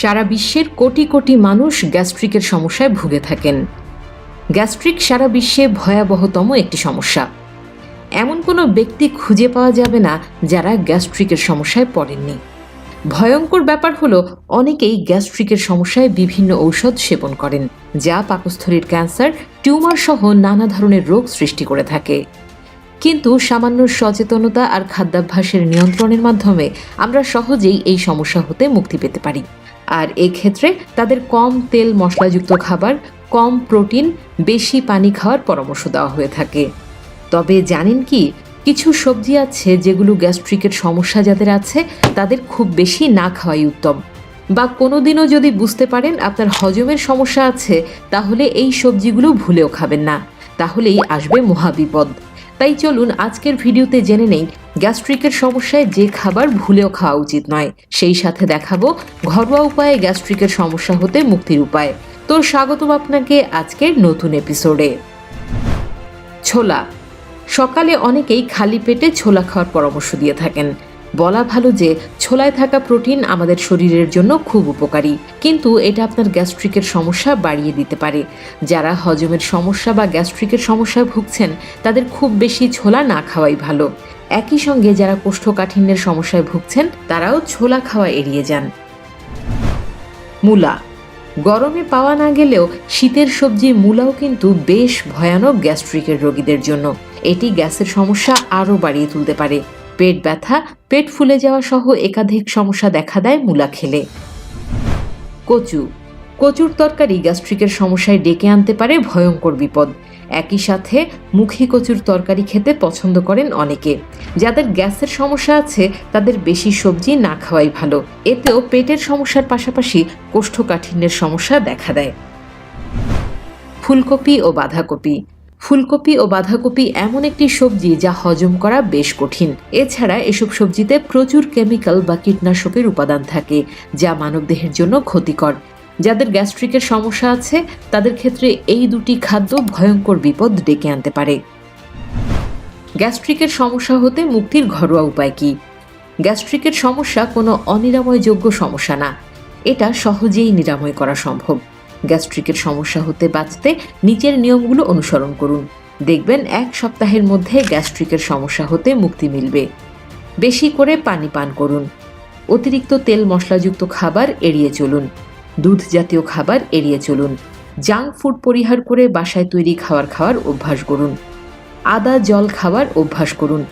সারা বিশ্বের কোটি কোটি মানুষ গ্যাস্ট্রিকের সমস্যায় ভুগে থাকেন। গ্যাস্ট্রিক সারা বিশ্বে ভয়াবহতম একটি সমস্যা। এমন কোনো ব্যক্তি খুঁজে পাওয়া যাবে না যারা গ্যাস্ট্রিকের সমস্যায় পড়েননি। ভয়ঙ্কর ব্যাপার হলো, অনেকেই গ্যাস্ট্রিকের সমস্যায় বিভিন্ন ঔষধ সেবন করেন, যা পাকস্থলীর ক্যান্সার, টিউমার সহ নানা ধরনের রোগ সৃষ্টি করে থাকে। কিন্তু সামান্য সচেতনতা আর খাদ্যাভ্যাসের নিয়ন্ত্রণের মাধ্যমে আমরা সহজেই এই সমস্যা হতে মুক্তি পেতে পারি। আর এক্ষেত্রে তাদের কম তেল মশলাযুক্ত খাবার, কম প্রোটিন, বেশি পানি খাওয়ার পরামর্শ দেওয়া হয়ে থাকে। তবে জানেন কি, কিছু সবজি আছে যেগুলো গ্যাস্ট্রিকের সমস্যা যাদের আছে, তাদের খুব বেশি না খাওয়াই উত্তম। বা কোনোদিনও যদি বুঝতে পারেন আপনার হজমের সমস্যা আছে, তাহলে এই সবজিগুলো ভুলেও খাবেন না। তাহলেই আসবে মহাবিপদ। তাই চলুন আজকের ভিডিওতে জেনে নেই গ্যাস্ট্রিকের সমস্যায় যে খাবার ভুলেও খাওয়া উচিত নয়। সেই সাথে দেখাবো ঘরোয়া উপায়ে গ্যাস্ট্রিকের সমস্যা হতে মুক্তির উপায়। তো স্বাগতম আপনাকে আজকের নতুন এপিসোডে ছোলা। সকালে অনেকেই খালি পেটে ছোলা খাওয়ার পরামর্শ দিয়ে থাকেন। বলা ভালো যে ছোলায় থাকা প্রোটিন আমাদের শরীরের জন্য খুব উপকারী। কিন্তু এটা আপনার গ্যাস্ট্রিকের সমস্যা বাড়িয়ে দিতে পারে। যারা হজমের সমস্যা বা গ্যাস্ট্রিকের সমস্যায় ভুগছেন, তাদের খুব বেশি ছোলা না খাওয়াই ভালো। একই সঙ্গে যারা কোষ্ঠকাঠিন্যের সমস্যায় ভুগছেন, তারাও ছোলা খাওয়া এড়িয়ে যান। মূলা। গরমে পাওয়া না গেলেও শীতের সবজি মূলাও কিন্তু বেশ ভয়ানক গ্যাস্ট্রিকের রোগীদের জন্য। এটি গ্যাসের সমস্যা আরও বাড়িয়ে তুলতে পারে। পেট ব্যথা, পেট ফুলে যাওয়া সহ একাধিক সমস্যা দেখা দেয় মূলা খেলে। কচু। কচুর তরকারি গ্যাস্ট্রিকের সমস্যায় ডেকে আনতে পারে ভয়ঙ্কর বিপদ। একই সাথে মুখী কচুর তরকারি খেতে পছন্দ করেন অনেকে। যাদের গ্যাসের সমস্যা আছে, তাদের বেশি সবজি না খাওয়াই ভালো। এতেও পেটের সমস্যার পাশাপাশি কোষ্ঠকাঠিন্যের সমস্যা দেখা দেয়। ফুলকপি ও বাঁধাকপি। ফুলকপি ও বাঁধাকপি এমন একটি সবজি যা হজম করা বেশ কঠিন। এছাড়া এসব সবজিতে প্রচুর কেমিক্যাল বা কীটনাশকের উপাদান থাকে, যা মানবদেহের জন্য ক্ষতিকর। যাদের গ্যাস্ট্রিকের সমস্যা আছে, তাদের ক্ষেত্রে এই দুটি খাদ্য ভয়ঙ্কর বিপদ ডেকে আনতে পারে। গ্যাস্ট্রিকের সমস্যা হতে মুক্তির ঘরোয়া উপায় কি? গ্যাস্ট্রিকের সমস্যা কোনো অনিরাময়যোগ্য সমস্যা না। এটা সহজেই নিরাময় করা সম্ভব। গ্যাস্ট্রিকের সমস্যা হতে বাঁচতে নিচের নিয়মগুলো অনুসরণ করুন। দেখবেন এক সপ্তাহের মধ্যে গ্যাস্ট্রিকের সমস্যা হতে মুক্তি মিলবে। বেশি করে পানি পান করুন। অতিরিক্ত তেল মশলাযুক্ত খাবার এড়িয়ে চলুন। দুধ জাতীয় খাবার এড়িয়ে চলুন। জাঙ্ক ফুড পরিহার করে বাসায় তৈরি খাবার খাওয়ার অভ্যাস করুন আদা জল খাওয়ার অভ্যাস করুন।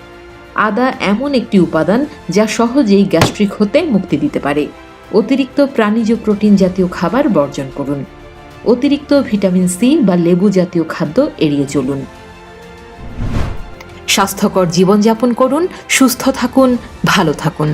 আদা এমন একটি উপাদান যা সহজেই গ্যাস্ট্রিক হতে মুক্তি দিতে পারে। অতিরিক্ত প্রাণীজ প্রোটিন জাতীয় খাবার বর্জন করুন। অতিরিক্ত ভিটামিন সি বা লেবু জাতীয় খাদ্য এড়িয়ে চলুন। স্বাস্থ্যকর জীবনযাপন করুন, সুস্থ থাকুন, ভালো থাকুন।